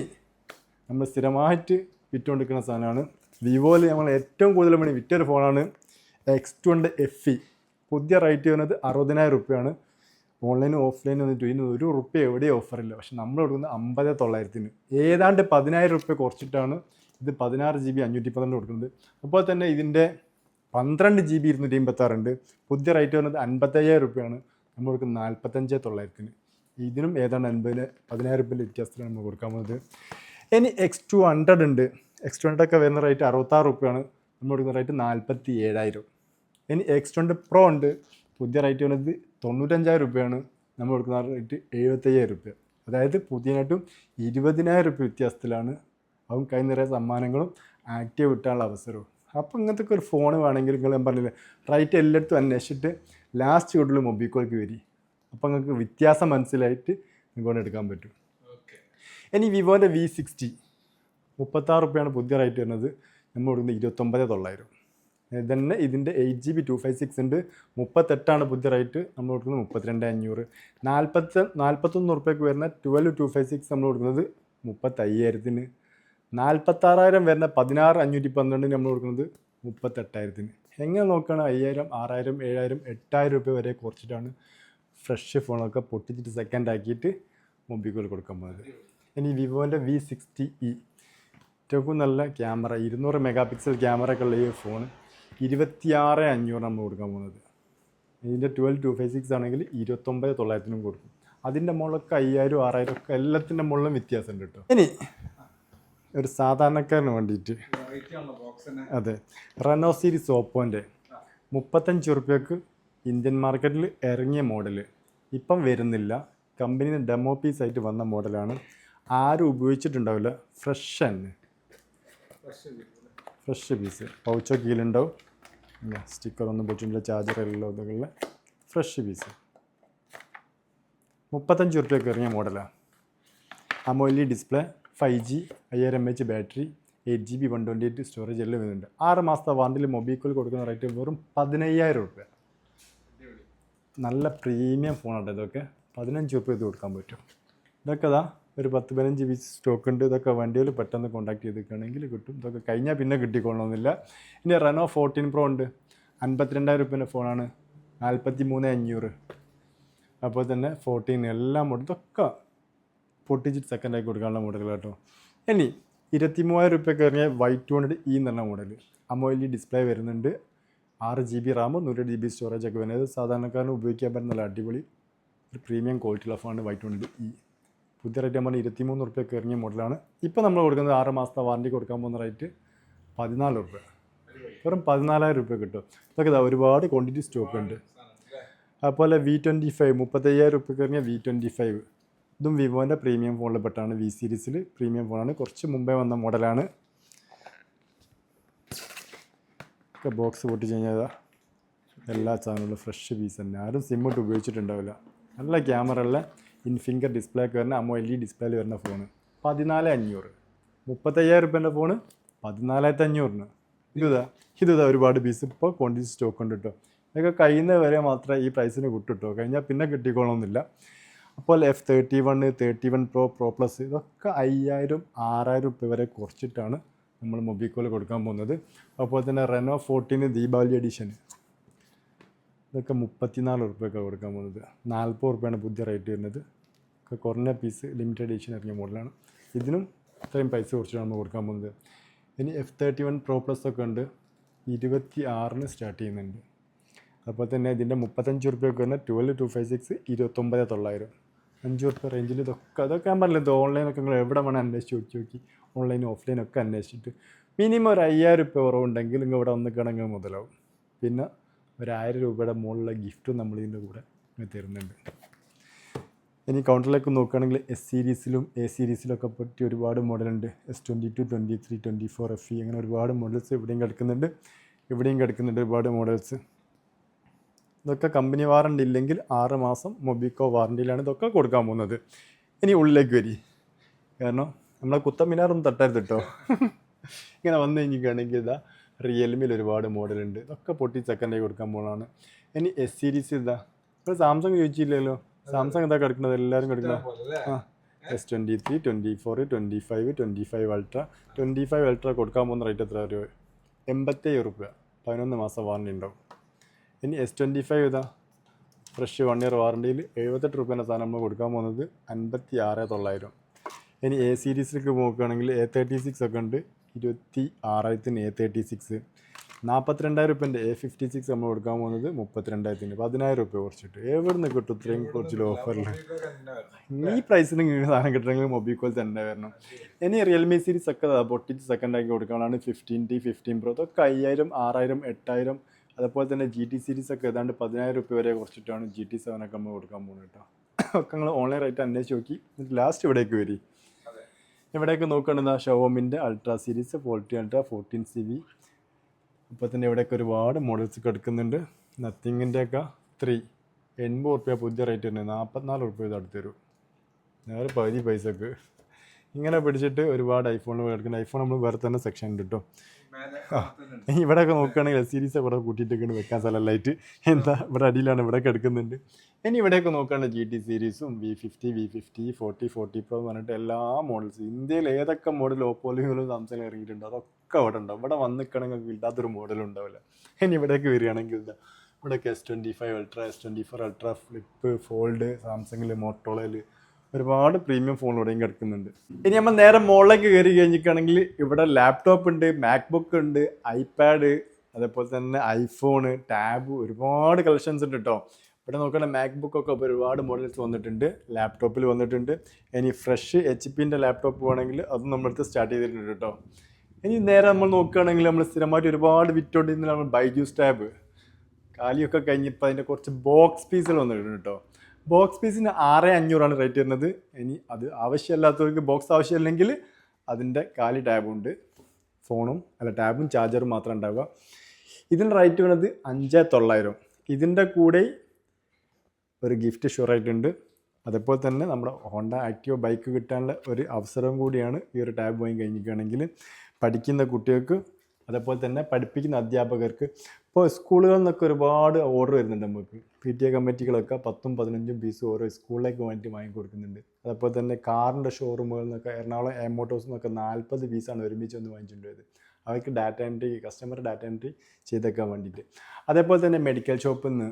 നമ്മൾ സ്ഥിരമായിട്ട് വിറ്റുകൊണ്ടിരിക്കുന്ന സാധനമാണ്. വിവോയിൽ നമ്മൾ ഏറ്റവും കൂടുതൽ മണി വിറ്റൊരു ഫോണാണ് എക്സ് ട്വന്റെ എഫ് ഇ പുതിയ റേറ്റ് വരുന്നത് അറുപതിനായിരം റുപ്യയാണ് ഓൺലൈനും ഓഫ്ലൈനും വന്നിട്ട് ഇതിന് ഒരു റുപ്യ എവിടെയും ഓഫറില്ല പക്ഷെ നമ്മൾ കൊടുക്കുന്നത് അമ്പത് തൊള്ളായിരത്തിന്. ഏതാണ്ട് പതിനായിരം റുപ്യ കുറച്ചിട്ടാണ് ഇത് പതിനാറ് ജി ബി അഞ്ഞൂറ്റി പന്ത്രണ്ട് കൊടുക്കുന്നത്. അപ്പോൾ തന്നെ ഇതിന്റെ പന്ത്രണ്ട് ജി ബി ഇരുന്നൂറ്റി അമ്പത്താറുണ്ട്. പുതിയ റേറ്റ് വന്നത് അൻപത്തയ്യായിരം റുപ്യയാണ് നമ്മൾ കൊടുക്കുന്നത് നാൽപ്പത്തഞ്ച് തൊള്ളായിരത്തിന്. ഇതിനും ഏതാണ്ട് അൻപതിന് പതിനായിരം റുപ്യന്റെ വ്യത്യാസത്തിലാണ് നമ്മൾ കൊടുക്കാൻ പോകുന്നത്. ഇനി എക്സ് ടു ഹൺഡ്രഡ് ഉണ്ട്. എക്സ് ടു ഹൺഡ്രഡ് ഒക്കെ വരുന്ന റേറ്റ് അറുപത്താറ് റുപ്യയാണ് നമ്മൾ കൊടുക്കുന്ന റേറ്റ് നാൽപ്പത്തി ഏഴായിരം ഇനി എക്സ് ട്വന്റ് പ്രോ ഉണ്ട്. പുതിയ റേറ്റ് വരുന്നത് തൊണ്ണൂറ്റഞ്ചായിരം രൂപയാണ് നമ്മൾ കൊടുക്കുന്ന റേറ്റ് എഴുപത്തയ്യായിരം രൂപ. അതായത് പുതിയനായിട്ടും ഇരുപതിനായിരം രൂപ വ്യത്യാസത്തിലാണ് അവൻ കൈ നിറയെ സമ്മാനങ്ങളും ആക്റ്റീവ് കിട്ടാനുള്ള അവസരവും. അപ്പോൾ ഇങ്ങനത്തെ ഒരു ഫോൺ വേണമെങ്കിൽ നിങ്ങൾ ഞാൻ പറഞ്ഞില്ലേ റൈറ്റ് എല്ലായിടത്തും അന്വേഷിച്ചിട്ട് ലാസ്റ്റ് കൂടുതൽ മൊബിക്കോയ്ക്ക് വരി. അപ്പോൾ നിങ്ങൾക്ക് വ്യത്യാസം മനസ്സിലായിട്ട് നിങ്ങൾക്ക് എടുക്കാൻ പറ്റും. ഓക്കെ. ഇനി വിവോന്റെ വി സിക്സ്റ്റി മുപ്പത്താറ് റുപ്യാണ് പുതിയ റേറ്റ് വരുന്നത്. നമ്മൾ കൊടുക്കുന്നത് ഇരുപത്തൊമ്പത് തൊള്ളായിരം. തന്നെ ഇതിന്റെ eight G B two five six ഉണ്ട്. മുപ്പത്തെട്ടാണ് പുതിയ റേറ്റ്. നമ്മൾ കൊടുക്കുന്നത് മുപ്പത്തിരണ്ട് അഞ്ഞൂറ്. നാൽപ്പത്തി നാൽപ്പത്തൊന്ന് ഉറുപ്പ്യക്ക് വരുന്ന ട്വൽവ് ടു ഫൈവ് സിക്സ് നമ്മൾ കൊടുക്കുന്നത് മുപ്പത്തയ്യായിരത്തിന്. നാൽപ്പത്താറായിരം വരുന്ന പതിനാറ് അഞ്ഞൂറ്റി പന്ത്രണ്ടിന് നമ്മൾ കൊടുക്കുന്നത് മുപ്പത്തെട്ടായിരത്തിന്. എങ്ങനെ നോക്കുകയാണ് അയ്യായിരം ആറായിരം ഏഴായിരം എട്ടായിരം രൂപ വരെ കുറച്ചിട്ടാണ് ഫ്രഷ് ഫോണൊക്കെ പൊട്ടിച്ചിട്ട് സെക്കൻഡ് ആക്കിയിട്ട് മൊബിക്കോൾ കൊടുക്കാൻ പോകുന്നത്. ഇനി വിവോന്റെ വി സിക്സ്റ്റി ഇ ഏറ്റവും നല്ല ക്യാമറ ഇരുന്നൂറ് മെഗാ പിക്സൽ ക്യാമറ ഒക്കെ ഉള്ള ഈ ഫോൺ ഇരുപത്തിയാറ് അഞ്ഞൂറ് നമ്മൾ കൊടുക്കാൻ പോകുന്നത്. ഇതിന്റെ ട്വൽവ് ടു ഫൈവ് സിക്സ് ആണെങ്കിൽ ഇരുപത്തൊമ്പത് തൊള്ളായിരത്തിനും കൊടുക്കും. അതിന്റെ മുകളിലൊക്കെ അയ്യായിരം ആറായിരം ഒക്കെ എല്ലാത്തിന്റെ മുകളിലും വ്യത്യാസമുണ്ട് കേട്ടോ. ഇനി ഒരു സാധാരണക്കാരന് വേണ്ടിയിട്ട് അതെ റെനോ സീരീസ് ഓപ്പോന്റെ മുപ്പത്തഞ്ച് റുപ്യക്ക് ഇന്ത്യൻ മാർക്കറ്റിൽ ഇറങ്ങിയ മോഡൽ ഇപ്പം വരുന്നില്ല. കമ്പനിയിൽ ഡെമോ പീസ് ആയിട്ട് വന്ന മോഡലാണ് ആരും ഉപയോഗിച്ചിട്ടുണ്ടാവില്ല. ഫ്രഷ് ഫ്രഷ് ഫ്രഷ് പീസ് പൗച്ചോ കീലുണ്ടാവും സ്റ്റിക്കർ ഒന്നും പൊട്ടില്ല ചാർജർ എല്ലാം ഇതൊക്കെയുള്ള ഫ്രഷ് പീസ് മുപ്പത്തഞ്ച് റുപ്യക്ക് ഇറങ്ങിയ മോഡലാണ് അമോലി ഡിസ്പ്ലേ ഫൈവ് ജി അയ്യായിരം M H battery eight G B one twenty eight storage എല്ലാം വരുന്നുണ്ട്. ആറ് മാസത്തെ വാറണ്ടിൽ മൊബൈൽ കൊടുക്കുന്ന റേറ്റ് വെറും പതിനയ്യായിരം റുപ്യ നല്ല പ്രീമിയം ഫോണാണ് ഇതൊക്കെ. പതിനഞ്ച് റുപ്യ ഇത് കൊടുക്കാൻ പറ്റും. ഇതൊക്കെ ഇതാ ഒരു പത്ത് പതിനഞ്ച് പീസ് സ്റ്റോക്ക് ഉണ്ട്. ഇതൊക്കെ വണ്ടിയിൽ പെട്ടെന്ന് കോണ്ടാക്ട് ചെയ്തിരിക്കുകയാണെങ്കിൽ കിട്ടും. ഇതൊക്കെ കഴിഞ്ഞാൽ പിന്നെ കിട്ടിക്കൊള്ളണമെന്നില്ല. ഇനി റെനോ ഫോർട്ടീൻ പ്രോ ഉണ്ട്. അൻപത്തിരണ്ടായിരം റുപ്യന്റെ ഫോണാണ് നാൽപ്പത്തി മൂന്ന് അഞ്ഞൂറ്. അപ്പോൾ തന്നെ ഫോർട്ടീൻ എല്ലാം മോഡൽ ഇതൊക്കെ പൊട്ടിച്ചിട്ട് സെക്കൻഡായി കൊടുക്കാനുള്ള മോഡൽ കേട്ടോ. ഇനി ഇരുപത്തി മൂവായിരം റുപ്യക്ക് ഇറങ്ങിയ വൈറ്റ് ഹൺഡ്രഡ് ഇ എന്ന് പറഞ്ഞ മോഡൽ അമോയിലി ഡിസ്പ്ലേ വരുന്നുണ്ട്. ആറ് ജി ബി റാമും നൂറ് ജി ബി സ്റ്റോറേജ് ഒക്കെ വരുന്നത്. സാധാരണക്കാരന് ഉപയോഗിക്കാൻ പറ്റുന്ന നല്ല അടിപൊളി ഒരു പ്രീമിയം ക്വാളിറ്റിയുള്ള ഫോണാണ് വൈറ്റ് ഹൺഡ്രഡ് ഈ പുതിയ റേറ്റ് നമ്മൾ ഇരുപത്തി മൂന്ന് റുപ്യക്ക് ഇറങ്ങിയ മോഡലാണ്. ഇപ്പോൾ നമ്മൾ കൊടുക്കുന്നത് ആറ് മാസത്തെ വാറണ്ടി കൊടുക്കാൻ പോകുന്ന റേറ്റ് പതിനാല് റുപ്യ വെറും പതിനാലായിരം റുപ്യ കിട്ടും. ഇതൊക്കെ ഇതാ ഒരുപാട് ക്വാണ്ടിറ്റി സ്റ്റോക്ക് ഉണ്ട്. അതുപോലെ വി ട്വന്റി ഫൈവ് മുപ്പത്തയ്യായിരം റുപ്യക്ക് ഇറങ്ങിയ വി ട്വന്റി ഫൈവ് ഇതും വിവോന്റെ പ്രീമിയം ഫോണിൽ പെട്ടാണ്. വി സീരീസിൽ പ്രീമിയം ഫോണാണ് കുറച്ച് മുമ്പേ വന്ന മോഡലാണ് ഒക്കെ ബോക്സ് പൊട്ടിച്ച് കഴിഞ്ഞാൽ എല്ലാ ചാനലും ഫ്രഷ് പീസ് തന്നെ. ആരും സിമ്മിട്ട് ഉപയോഗിച്ചിട്ടുണ്ടാവില്ല. നല്ല ക്യാമറ ഉള്ള ഇൻ ഫിംഗർ ഡിസ്പ്ലേ ഒക്കെ വരുന്ന അമോ എൽ ഇ ഡിസ്പ്ലേയിൽ വരുന്ന ഫോണ്. പതിനാല് അഞ്ഞൂറ്. മുപ്പത്തയ്യായിരം റുപ്യേന്റെ ഫോണ് പതിനാലായിരത്തി അഞ്ഞൂറിന് ഇതാ ഇതാ ഒരുപാട് പീസ് ഇപ്പോൾ ക്വാണ്ടിറ്റി സ്റ്റോക്ക് ഉണ്ട് കേട്ടോ. ഇതൊക്കെ കഴിയുന്ന വരെ മാത്രമേ ഈ പ്രൈസിന് കിട്ടുട്ടോ കഴിഞ്ഞാൽ പിന്നെ കിട്ടിക്കോളണമെന്നില്ല. അപ്പോൾ F thirty one thirty one pro pro plus ഇതൊക്കെ അയ്യായിരം ആറായിരം റുപ്യ വരെ കുറച്ചിട്ടാണ് നമ്മൾ മൊബിക്കോൾ കൊടുക്കാൻ പോകുന്നത്. അതുപോലെ തന്നെ റെനോ ഫോർട്ടീന് ദീപാവലി എഡിഷൻ ഇതൊക്കെ മുപ്പത്തിനാല് റുപ്യൊക്കെ കൊടുക്കാൻ പോകുന്നത്. നാൽപ്പത് ഉറുപ്പ്യാണ് പുതിയ റേറ്റ് വരുന്നത്. ഒക്കെ കുറഞ്ഞ പീസ് ലിമിറ്റഡ് എഡിഷൻ ഇറങ്ങിയ മോഡലാണ് ഇതിനും ഇത്രയും പൈസ കുറച്ചിട്ടാണ് നമ്മൾ കൊടുക്കാൻ പോകുന്നത്. ഇനി F thirty one pro plus ഒക്കെ ഉണ്ട്. ഇരുപത്തി ആറിന് സ്റ്റാർട്ട് ചെയ്യുന്നുണ്ട്. അപ്പോൾ തന്നെ ഇതിന്റെ മുപ്പത്തഞ്ച് റുപ്യൊക്കെ വരുന്ന ട്വൽവ് ടു ഫൈവ് സിക്സ് ഇരുപത്തൊമ്പത് തൊള്ളായിരം. അഞ്ച് റുപ്യ റേഞ്ചിൽ ഇതൊക്കെ അതൊക്കെ ഞാൻ പറഞ്ഞില്ല ഇത് ഓൺലൈനൊക്കെ നിങ്ങൾ എവിടെ വേണം അന്വേഷിച്ച് നോക്കി നോക്കി. ഓൺലൈൻ ഓഫ്ലൈൻ ഒക്കെ അന്വേഷിച്ചിട്ട് മിനിമം ഒരു അയ്യായിരം റുപ്യ കുറവുണ്ടെങ്കിൽ നിങ്ങൾ ഇവിടെ വന്ന് കിടങ്ങ് മുതലാവും. പിന്നെ ഒരു ആയിരം രൂപയുടെ മുകളിലുള്ള ഗിഫ്റ്റും നമ്മൾ ഇതിന്റെ കൂടെ തരുന്നുണ്ട്. ഇനി കൗണ്ടറിലേക്ക് നോക്കുകയാണെങ്കിൽ എസ് സീരീസിലും എ സീരീസിലൊക്കെ പറ്റി ഒരുപാട് മോഡലുണ്ട്. S twenty two twenty three twenty four F E അങ്ങനെ ഒരുപാട് മോഡൽസ് ഇവിടെയും കിടക്കുന്നുണ്ട്. ഇവിടെയും കിടക്കുന്നുണ്ട് ഒരുപാട് മോഡൽസ് ഇതൊക്കെ കമ്പനി വാറണ്ടി ഇല്ലെങ്കിൽ ആറ് മാസം മൊബിക്കോ വാറണ്ടിയിലാണ് ഇതൊക്കെ കൊടുക്കാൻ പോകുന്നത്. ഇനി ഉള്ളിലേക്ക് വരി. കാരണം നമ്മളെ കുത്തമിനാറൊന്നും തട്ടരുത് കേട്ടോ ഇങ്ങനെ വന്നു കഴിഞ്ഞിക്കുകയാണെങ്കിൽ ഇതാ റിയൽമിയിൽ ഒരുപാട് മോഡലുണ്ട്. ഇതൊക്കെ പൊട്ടി സെക്കൻഡായി കൊടുക്കാൻ പോകുന്നതാണ് ഇനി എസ് സീരീസ് ഇതാ. ഇപ്പോൾ സാംസങ് ചോദിച്ചില്ലല്ലോ? സാംസങ് ഇതാ കിടക്കുന്നത്? എല്ലാവരും കിടക്കുന്നത്? ആ S twenty three twenty four twenty five twenty five ultra twenty five ultra കൊടുക്കാൻ പോകുന്ന റേറ്റ് എത്ര ഒരു എൺപത്തേഴ് റുപ്യ പതിനൊന്ന് മാസം വാറണ്ടി ഉണ്ടാവും. ഇനി എസ് ട്വന്റി ഫൈവ് ഇതാ ഫ്രഷ് വൺ ഇയർ വാറണ്ടിയിൽ എഴുപത്തെട്ട് റുപ്യേന്റെ സാധനം നമ്മൾ കൊടുക്കാൻ പോകുന്നത് അൻപത്തി ആറ് തൊള്ളായിരം. ഇനി എ സീരീസിലേക്ക് നോക്കുകയാണെങ്കിൽ എ തേർട്ടി സിക്സ് ഒക്കെ ഉണ്ട്. ഇരുപത്തി ആറായിരത്തിന് എ തേർട്ടി സിക്സ്. നാൽപ്പത്തിരണ്ടായിരം റുപ്യന്റെ എ ഫിഫ്റ്റി സിക്സ് നമ്മൾ കൊടുക്കാൻ പോകുന്നത് മുപ്പത്തിരണ്ടായിരത്തിന് പതിനായിരം റുപ്യ കുറച്ചിട്ട്. എവിടെ നിന്ന് കിട്ടും ഇത്രയും കുറച്ച് ഓഫറിൽ ഈ പ്രൈസിന് നിങ്ങൾക്ക് സാധനം കിട്ടണമെങ്കിൽ മൊബിക്കോൾ തന്നെ വരണം. ഇനി റിയൽമി സീരീസ് ഒക്കെ പൊട്ടിച്ച് സെക്കൻഡ് ആക്കി കൊടുക്കാനാണ് ഫിഫ്റ്റീൻ ടി ഫിഫ്റ്റീൻ പ്രോ അതൊക്കെ അയ്യായിരം ആറായിരം എട്ടായിരം അതുപോലെ തന്നെ ജി ടി സീരീസ് ഒക്കെ ഏതാണ്ട് പതിനായിരം റുപ്യ വരെ കുറച്ചിട്ടാണ് ജി ടി സെവൻ ഒക്കെ നമ്മൾ കൊടുക്കാൻ പോകുന്നത് കേട്ടോ. ഒക്കെ നിങ്ങൾ ഓൺലൈൻ റേറ്റ് അന്വേഷിച്ച് നോക്കി. ലാസ്റ്റ് ഇവിടേക്ക് വരി. ഇവിടേക്ക് നോക്കുകയാണെങ്കിൽ ഷവോമിന്റെ ultra series forty ultra fourteen Civi അപ്പോൾ തന്നെ ഇവിടെയൊക്കെ ഒരുപാട് മോഡൽസ് കിടക്കുന്നുണ്ട് നത്തിങ്ങിന്റെ ഒക്കെ ത്രീ എൺപത് റുപ്യ പുതിയ റേറ്റ് തന്നെ. നാൽപ്പത്തിനാല് റുപ്യ ഇത് അടുത്ത് തരും പകുതി പൈസക്ക്. ഇങ്ങനെ പിടിച്ചിട്ട് ഒരുപാട് ഐഫോണുകൾ കിടക്കുന്നുണ്ട് ഐഫോൺ നമ്മൾ വേറെ തന്നെ സെക്ഷൻ ഉണ്ട് കേട്ടോ ഇനി ഇവിടെയൊക്കെ നോക്കുകയാണെങ്കിൽ സീരീസ് ഇവിടെ കൂട്ടിയിട്ടൊക്കെയാണ് വെക്കാൻ സ്ഥലമായിട്ട് എന്താ ഇവിടെ അടിയിലാണ് ഇവിടെ കിടക്കുന്നുണ്ട് ഇനി ഇവിടെയൊക്കെ നോക്കുകയാണെങ്കിൽ ജി ടി സീരീസും V fifty V fifty forty forty pro എന്ന് പറഞ്ഞിട്ട് എല്ലാ മോഡൽസും ഇന്ത്യയിൽ ഏതൊക്കെ മോഡൽ ഓപ്പോലും സാംസങ് ഇറങ്ങിയിട്ടുണ്ട് അതൊക്കെ അവിടെ ഉണ്ടാവും ഇവിടെ വന്നിക്കണമെങ്കിൽ ഇല്ലാത്തൊരു മോഡലും ഉണ്ടാവില്ല. ഇനി ഇവിടേക്ക് വരികയാണെങ്കിൽ ഇതാ ഇവിടെയൊക്കെ S twenty five ultra S twenty four ultra flip fold സാംസങ്ങിൽ മോട്ടോളയിൽ ഒരുപാട് പ്രീമിയം ഫോൺ ഇവിടെയും കിടക്കുന്നുണ്ട്. ഇനി നമ്മൾ നേരെ മുകളിലേക്ക് കയറി കഴിഞ്ഞിട്ടാണെങ്കിൽ ഇവിടെ ലാപ്ടോപ്പ് ഉണ്ട് മാക്ബുക്ക് ഉണ്ട് ഐപാഡ് അതേപോലെ തന്നെ ഐഫോണ് ടാബ് ഒരുപാട് കളക്ഷൻസ് ഉണ്ട് കേട്ടോ ഇവിടെ നോക്കുകയാണെങ്കിൽ മാക്ബുക്ക് ഒക്കെ ഒരുപാട് മോഡൽസ് വന്നിട്ടുണ്ട് ലാപ്ടോപ്പിൽ വന്നിട്ടുണ്ട്. ഇനി ഫ്രഷ് എച്ച് പിന്റെ ലാപ്ടോപ്പ് വേണമെങ്കിൽ അത് നമ്മളടുത്ത് സ്റ്റാർട്ട് ചെയ്തിട്ടുണ്ട് കേട്ടോ ഇനി നേരെ നമ്മൾ നോക്കുകയാണെങ്കിൽ നമ്മൾ സ്ഥിരമായിട്ട് ഒരുപാട് വിറ്റോണ്ടിരുന്ന നമ്മൾ ബൈജൂസ് ടാബ് കാലിയൊക്കെ കഴിഞ്ഞപ്പോൾ അതിന്റെ കുറച്ച് ബോക്സ് പീസുകൾ വന്നിട്ടുണ്ട് കേട്ടോ ബോക്സ് പീസിന് ആറ് അഞ്ഞൂറാണ് റേറ്റ് വരുന്നത്. ഇനി അത് ആവശ്യമില്ലാത്തവർക്ക് ബോക്സ് ആവശ്യമില്ലെങ്കിൽ അതിന്റെ കാലി ടാബും ഉണ്ട്. ഫോണും അല്ല ടാബും ചാർജറും മാത്രം ഉണ്ടാവുക. ഇതിന്റെ റേറ്റ് വരുന്നത് അഞ്ച് തൊള്ളായിരം. ഇതിന്റെ കൂടെ ഒരു ഗിഫ്റ്റ് ഷുവർ ആയിട്ടുണ്ട് അതേപോലെ തന്നെ നമ്മുടെ ഹോണ്ട ആക്റ്റീവ് ബൈക്ക് കിട്ടാനുള്ള ഒരു അവസരം കൂടിയാണ് ഈ ഒരു ടാബ് വാങ്ങി കഴിഞ്ഞിരിക്കുകയാണെങ്കിൽ പഠിക്കുന്ന കുട്ടികൾക്ക് അതേപോലെ തന്നെ പഠിപ്പിക്കുന്ന അധ്യാപകർക്ക് ഇപ്പോൾ സ്കൂളുകളിൽ നിന്നൊക്കെ ഒരുപാട് ഓർഡർ വരുന്നുണ്ട് നമുക്ക്. പി ടി എ കമ്മിറ്റികളൊക്കെ പത്തും പതിനഞ്ചും പീസ് ഓരോ സ്കൂളിലേക്ക് വേണ്ടി വാങ്ങി കൊടുക്കുന്നുണ്ട്. അതേപോലെ തന്നെ കാറിന്റെ ഷോറൂമുകളിൽ നിന്നൊക്കെ എറണാകുളം എ മോട്ടോഴ്സ് നിന്നൊക്കെ നാൽപ്പത് പീസാണ് ഒരുമിച്ച് ഒന്ന് വാങ്ങിച്ചിട്ട് പോയത് അവർക്ക് data entry customer data entry ചെയ്തേക്കാൻ വേണ്ടിയിട്ട്. അതേപോലെ തന്നെ മെഡിക്കൽ ഷോപ്പിൽ നിന്ന്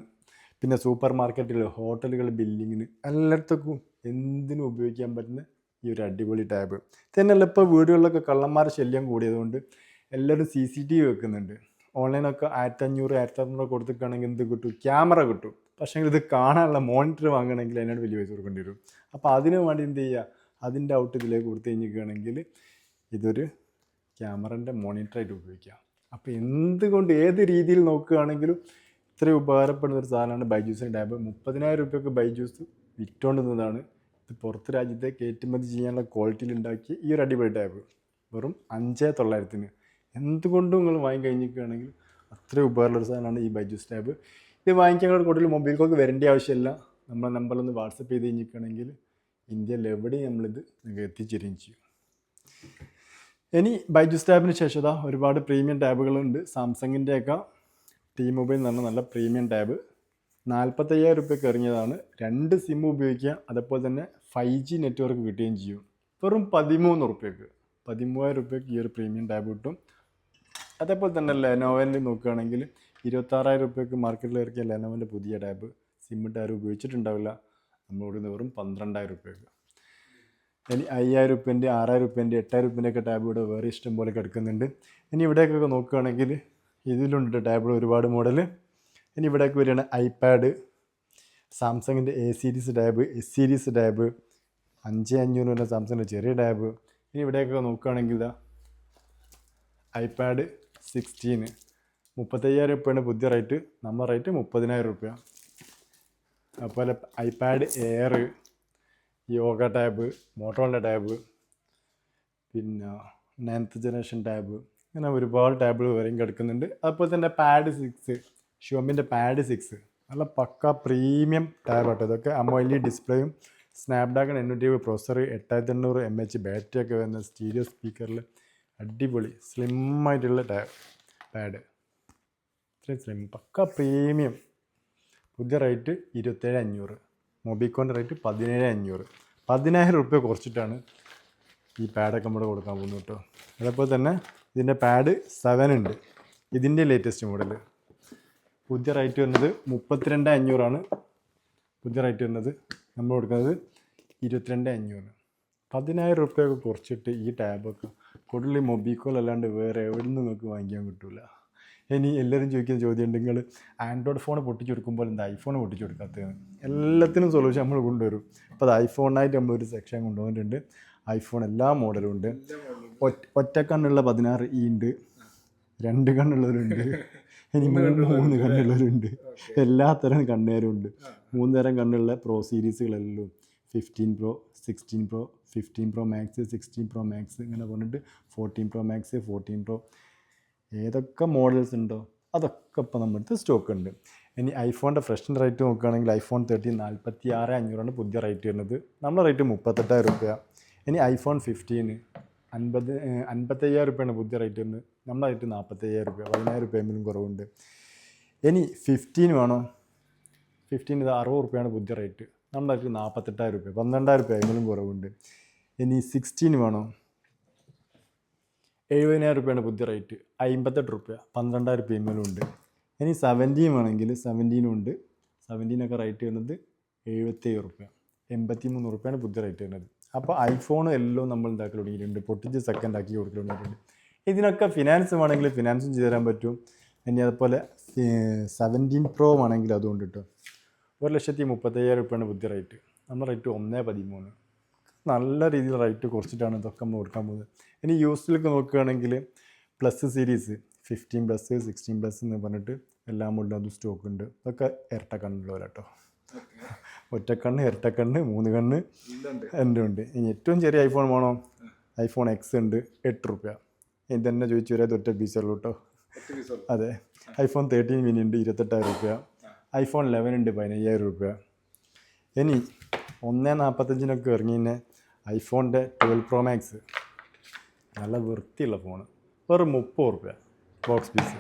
പിന്നെ സൂപ്പർ മാർക്കറ്റുകൾ ഹോട്ടലുകൾ ബില്ലിങ്ങിന് എല്ലായിടത്തേക്കും എന്തിനും ഉപയോഗിക്കാൻ പറ്റുന്ന ഈ ഒരു അടിപൊളി ടാബ് തന്നെയല്ല ഇപ്പോൾ വീടുകളിലൊക്കെ കള്ളന്മാരുടെ ശല്യം കൂടിയതുകൊണ്ട് എല്ലാവരും സി സി ടി വി വെക്കുന്നുണ്ട്. ഓൺലൈനൊക്കെ ആയിരത്തി അറുന്നൂറ് കൊടുത്തിട്ടാണെങ്കിൽ എന്ത് കിട്ടും? ക്യാമറ കിട്ടും. പക്ഷേ ഇത് കാണാനുള്ള മോണിറ്റർ വാങ്ങണമെങ്കിൽ അതിനോട് വലിയ പൈസ കൊടുക്കേണ്ടി വരും. അപ്പോൾ അതിന് വേണ്ടി എന്ത് ചെയ്യുക? അതിന്റെ ഔട്ട് ഇതിലേക്ക് കൊടുത്തു കഴിഞ്ഞിരിക്കുകയാണെങ്കിൽ ഇതൊരു ക്യാമറന്റെ മോണിറ്ററായിട്ട് ഉപയോഗിക്കാം അപ്പോൾ എന്തുകൊണ്ട് ഏത് രീതിയിൽ നോക്കുകയാണെങ്കിലും ഇത്രയും ഉപകാരപ്പെടുന്ന ഒരു സാധനമാണ് ബൈജൂസിന്റെ ടാബ്. മുപ്പതിനായിരം രൂപയ്ക്ക് ബൈജൂസ് വിറ്റോണ്ടുന്നതാണ് ഇത് പുറത്ത് രാജ്യത്തെ കയറ്റുമതി ചെയ്യാനുള്ള ക്വാളിറ്റിയിൽ ഉണ്ടാക്കിയ ഈ ഒരു അടിപൊളി ടാബ്. വെറും അഞ്ചേ തൊള്ളായിരത്തിന്. എന്തുകൊണ്ടും നിങ്ങൾ വാങ്ങി കഴിഞ്ഞിരിക്കുകയാണെങ്കിൽ അത്രയും ഉപകാരമുള്ള ഒരു സാധനമാണ് ഈ ബൈജൂസ് ടാബ്. ഇത് വാങ്ങിക്കാൻ കൂടുതൽ മൊബൈൽ കോക്ക് വരേണ്ട ആവശ്യമില്ല. നമ്മളെ നമ്പറിലൊന്ന് വാട്സപ്പ് ചെയ്ത് കഴിഞ്ഞിരിക്കുകയാണെങ്കിൽ ഇന്ത്യയിൽ എവിടെയും നമ്മളിത് നിങ്ങൾക്ക് എത്തിച്ചേരുകയും ചെയ്യും. ഇനി ബൈജൂസ് ടാബിന് ശേഷം ഒരുപാട് പ്രീമിയം ടാബുകളുണ്ട് സാംസങ്ങിന്റെയൊക്കെ ടി മൊബൈൽ എന്ന് നല്ല പ്രീമിയം ടാബ്. നാൽപ്പത്തയ്യായിരം റുപ്യക്ക് ഇറങ്ങിയതാണ്. രണ്ട് സിം ഉപയോഗിക്കുക അതേപോലെ തന്നെ ഫൈവ് ജി നെറ്റ്വർക്ക് കിട്ടുകയും ചെയ്യും. വെറും പതിമൂന്ന് റുപ്യക്ക് പതിമൂവായിരം റുപ്യക്ക് ഈ ഒരു പ്രീമിയം ടാബ് കിട്ടും. അതേപോലെ തന്നെ ലെനോവയിൽ നോക്കുകയാണെങ്കിൽ ഇരുപത്താറായിരം റുപ്യക്ക് മാർക്കറ്റിൽ ഇറക്കിയ ലെനോവന്റെ പുതിയ ടാബ് സിമ്മിട്ട് ടാബ് ഉപയോഗിച്ചിട്ടുണ്ടാവില്ല. നമ്മളോട് വെറും പന്ത്രണ്ടായിരം റുപ്യക്ക് ഇനി അയ്യായിരം റുപ്യന്റെ ആറായിരം റുപ്യന്റെ എട്ടായിരം രൂപേന്റെയൊക്കെ ടാബ് ഇവിടെ വേറെ ഇഷ്ടം പോലെ കിടക്കുന്നുണ്ട്. ഇനി ഇവിടേക്കൊക്കെ നോക്കുകയാണെങ്കിൽ ഇതിലുണ്ട് ടാബിൾ ഒരുപാട് മോഡൽ ഇനി ഇവിടേക്ക് വരികയാണ് ഐപാഡ് സാംസങ്ങിന്റെ A series tab S series tab അഞ്ച് അഞ്ഞൂറ് വരുന്ന സാംസങ്ങിന്റെ ചെറിയ ടാബ്. ഇനി ഇവിടേക്കൊക്കെ നോക്കുകയാണെങ്കിൽ ഐപാഡ് സിക്സ്റ്റീന് മുപ്പത്തയ്യായിരം റുപ്യയാണ് പുതിയ റേറ്റ് നമ്മുടെ റേറ്റ് മുപ്പതിനായിരം റുപ്യ. അതുപോലെ ഐപാഡ് എയർ യോഗ ടാബ് മോട്ടോറിന്റെ ടാബ് പിന്നെ നയൻത്ത് ജനറേഷൻ ടാബ്. ഇങ്ങനെ ഒരുപാട് ടാബുകൾ വരെയും കിടക്കുന്നുണ്ട്. അതുപോലെ തന്നെ പാഡ് സിക്സ് ഷോമിന്റെ പാഡ് സിക്സ് നല്ല പക്ക പ്രീമിയം ടാബ് ആട്ടോ. ഇതൊക്കെ അമോലി ഡിസ്പ്ലേയും സ്നാപ്ഡ്രാഗൺ എണ്ണൂറ്റി പ്രോസർ എട്ടായിരത്തി എണ്ണൂറ് എം എച്ച് ബാറ്ററി ഒക്കെ വരുന്ന സ്റ്റീരിയോ സ്പീക്കറിൽ അടിപൊളി. സ്ലിം ആയിട്ടുള്ള ടാബ് പാഡ്. ഇത്രയും സ്ലിം പക്ക പ്രീമിയം പുതിയ റേറ്റ് ഇരുപത്തേഴ് അഞ്ഞൂറ്. മൊബിക്കോന്റെ റേറ്റ് പതിനേഴ് അഞ്ഞൂറ്. പതിനായിരം റുപ്യ കുറച്ചിട്ടാണ് ഈ പാഡൊക്കെ നമ്മൾ കൊടുക്കാൻ പോകുന്നത് കേട്ടോ. അതേപോലെ തന്നെ ഇതിന്റെ പാഡ് സെവൻ ഉണ്ട്. ഇതിന്റെ ലേറ്റസ്റ്റ് മോഡൽ പുതിയ റേറ്റ് വരുന്നത് മുപ്പത്തിരണ്ട് അഞ്ഞൂറാണ്. പുതിയ റേറ്റ് വരുന്നത് നമ്മൾ കൊടുക്കുന്നത് ഇരുപത്തിരണ്ട് അഞ്ഞൂറ്. പതിനായിരം റുപ്യൊക്കെ കുറച്ചിട്ട് ഈ ടാബൊക്കെ കൂടുതൽ മൊബിക്കോൾ അല്ലാണ്ട് വേറെ എവിടെ നിന്ന് നിങ്ങൾക്ക് വാങ്ങിക്കാൻ കിട്ടില്ല ഇനി എല്ലാവരും ചോദിക്കുന്ന ചോദ്യം നിങ്ങൾ ആൻഡ്രോയിഡ് ഫോൺ പൊട്ടിച്ചു കൊടുക്കുമ്പോൾ എന്താ ഐഫോൺ പൊട്ടിച്ചു കൊടുക്കാത്തതെന്ന് എല്ലാത്തിനും സൊല്യൂഷൻ നമ്മൾ കൊണ്ടുവരും. അപ്പോൾ അത് ഐഫോണായിട്ട് നമ്മൾ ഒരു സെക്ഷൻ കൊണ്ടുവന്നിട്ടുണ്ട്. ഐഫോൺ എല്ലാ മോഡലും ഉണ്ട്. ഒറ്റ കണ്ണുള്ള പതിനാറ് ഇ ഉണ്ട്. രണ്ട് കണ്ണുള്ളവരുണ്ട്. ഇനി മൂന്ന് മൂന്ന് കണ്ണുള്ളവരുണ്ട് എല്ലാ തരം കണ്ണേരും ഉണ്ട്. മൂന്ന് തരം കണ്ണുള്ള pro സീരീസുകളെല്ലാം fifteen pro sixteen pro fifteen pro max sixteen pro max ഇങ്ങനെ പറഞ്ഞിട്ട് fourteen pro max fourteen pro ഏതൊക്കെ മോഡൽസ് ഉണ്ടോ അതൊക്കെ ഇപ്പോൾ നമ്മുടെ അടുത്ത് സ്റ്റോക്ക് ഉണ്ട്. ഇനി ഐഫോണിന്റെ ഫ്രഷിന്റെ റേറ്റ് നോക്കുകയാണെങ്കിൽ ഐഫോൺ തേർട്ടി നാൽപ്പത്തി ആറ് അഞ്ഞൂറാണ് പുതിയ റേറ്റ് വരുന്നത്. നമ്മുടെ റേറ്റ് മുപ്പത്തെട്ടായിരം റുപ്യ. ഇനി ഐഫോൺ ഫിഫ്റ്റീന് അൻപത് അൻപത്തയ്യായിരം റുപ്യാണ് പുതിയ റേറ്റ് വരുന്നത്. നമ്മുടെ റേറ്റ് നാൽപ്പത്തയ്യായിരം റുപ്യ പതിനായിരം റുപ്യയിലും കുറവുണ്ട്. ഇനി ഫിഫ്റ്റീൻ വേണോ? ഫിഫ്റ്റീൻ ഇത് അറുപത് റുപ്യാണ് പുതിയ റേറ്റ് റേറ്റ് നാൽപ്പത്തെട്ടായിരം റുപ്യ പന്ത്രണ്ടായിരം റുപ്യ എങ്കിലും കുറവുണ്ട്. ഇനി സിക്സ്റ്റീൻ വേണോ. എഴുപതിനായിരം രൂപയാണ് പുതിയ റേറ്റ് അമ്പത്തെട്ട് രൂപ പന്ത്രണ്ടായിരം റുപ്യ എമ്മിലും ഉണ്ട്. ഇനി സെവന്റീൻ വേണമെങ്കിൽ സെവന്റീനും ഉണ്ട്. സെവന്റീനൊക്കെ റേറ്റ് വരുന്നത് എഴുപത്തേഴ് റുപ്യ എൺപത്തി മൂന്ന് റുപ്യാണ് പുതിയ റേറ്റ് വരുന്നത്. അപ്പോൾ ഐഫോൺ എല്ലാം നമ്മൾ ഉണ്ടാക്കി തുടങ്ങിയിട്ടുണ്ട്. പൊട്ടിച്ച് സെക്കൻഡ് ആക്കി കൊടുക്കൽ തുടങ്ങിയിട്ടുണ്ട്. ഇതിനൊക്കെ ഫിനാൻസ് വേണമെങ്കിൽ ഫിനാൻസും ചെയ്തു തരാൻ പറ്റും. ഇനി അതുപോലെ സെവന്റീൻ പ്രോ വേണമെങ്കിൽ അതുകൊണ്ട് കിട്ടും ഒരു ലക്ഷത്തി മുപ്പത്തയ്യായിരം രൂപയാണ് പുതിയ റേറ്റ് നമ്മുടെ റേറ്റ് ഒന്നേ പതിമൂന്ന്. നല്ല രീതിയിൽ റേറ്റ് കുറച്ചിട്ടാണ് ഇതൊക്കെ നമ്മൾ കൊടുക്കാൻ പോകുന്നത്. ഇനി യൂസിലേക്ക് നോക്കുകയാണെങ്കിൽ plus series fifteen plus sixteen plus എന്ന് പറഞ്ഞിട്ട് എല്ലാം മുകളിൽ അതും സ്റ്റോക്ക് ഉണ്ട്. ഇതൊക്കെ ഇരട്ട കണ്ണുള്ളവരാട്ടോ ഒറ്റക്കണ്ണ് ഇരട്ടക്കണ്ണ് മൂന്ന് കണ്ണ് എന്റെ ഉണ്ട്. ഇനി ഏറ്റവും ചെറിയ ഐഫോൺ വേണോ? ഐഫോൺ എക്സ് ഉണ്ട് എട്ട് റുപ്യ. ഇനി തന്നെ ചോദിച്ചു വരാതെ ഒറ്റ പീസുള്ളൂ കേട്ടോ അതെ. ഐഫോൺ തേർട്ടീൻ മിനി ഉണ്ട് ഇരുപത്തെട്ടായിരം റുപ്യ. ഐഫോൺ ലെവൻ ഉണ്ട് പതിനയ്യായിരം റുപ്യ ഇനി ഒന്ന് നാൽപ്പത്തഞ്ചിനൊക്കെ ഇറങ്ങിന്നെ ഐഫോണിന്റെ ട്വൽവ് പ്രോ മാക്സ് നല്ല വൃത്തിയുള്ള ഫോണ് വെറും മുപ്പത് റുപ്യ ബോക്സ് പീസ്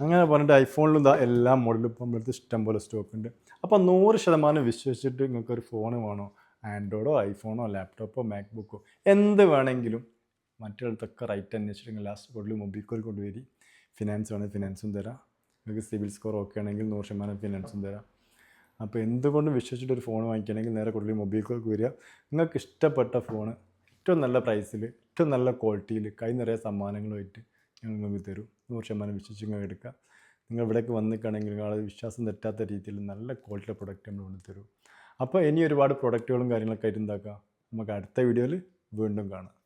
അങ്ങനെ പറഞ്ഞിട്ട് ഐഫോണിലും ഇതാ എല്ലാ മോഡലും ഇപ്പം നമ്മുടെ അടുത്ത് ഇഷ്ടം പോലെ സ്റ്റോക്ക് ഉണ്ട്. അപ്പോൾ നൂറ് ശതമാനം വിശ്വസിച്ചിട്ട് നിങ്ങൾക്ക് ഒരു ഫോൺ വേണോ? ആൻഡ്രോയിഡോ ഐഫോണോ ലാപ്ടോപ്പോ മാക്ബുക്കോ എന്ത് വേണമെങ്കിലും മറ്റൊരിടത്തൊക്കെ റൈറ്റ് അന്വേഷിച്ചിട്ടുണ്ടെങ്കിൽ ലാസ്റ്റ് കൂടുതൽ മൊബൈൽ കോൾ കൊണ്ടുവരി. ഫിനാൻസ് വേണമെങ്കിൽ ഫിനാൻസും തരാം. നിങ്ങൾക്ക് സിവിൽ സ്കോർ ഓക്കെ ആണെങ്കിൽ നൂറ് ശതമാനം ഫിനാൻസും തരാം. അപ്പോൾ എന്തുകൊണ്ടും വിശ്വസിച്ചിട്ട് ഒരു ഫോൺ വാങ്ങിക്കണമെങ്കിൽ നേരെ കൂടുതൽ മൊബൈൽ കോൾക്ക് വരിക നിങ്ങൾക്ക് ഇഷ്ടപ്പെട്ട ഫോൺ ഏറ്റവും നല്ല പ്രൈസിൽ ഏറ്റവും നല്ല ക്വാളിറ്റിയിൽ കൈ നിറയെ സമ്മാനങ്ങളുമായിട്ട് ഞങ്ങൾ നിങ്ങൾക്ക് തരും. നൂറ് ശതമാനം വിശ്വസിച്ച് നിങ്ങൾ എടുക്കുക. നിങ്ങൾ ഇവിടേക്ക് വന്നിക്കുകയാണെങ്കിൽ നിങ്ങൾ വിശ്വാസം തെറ്റാത്ത രീതിയിൽ നല്ല ക്വാളിറ്റി പ്രൊഡക്റ്റ് നമ്മൾ കൊണ്ട് തരും. അപ്പോൾ ഇനി ഒരുപാട് പ്രൊഡക്റ്റുകളും കാര്യങ്ങളൊക്കെ ആയിട്ട് എന്താക്കാം? നമുക്ക് അടുത്ത വീഡിയോയിൽ വീണ്ടും കാണാം.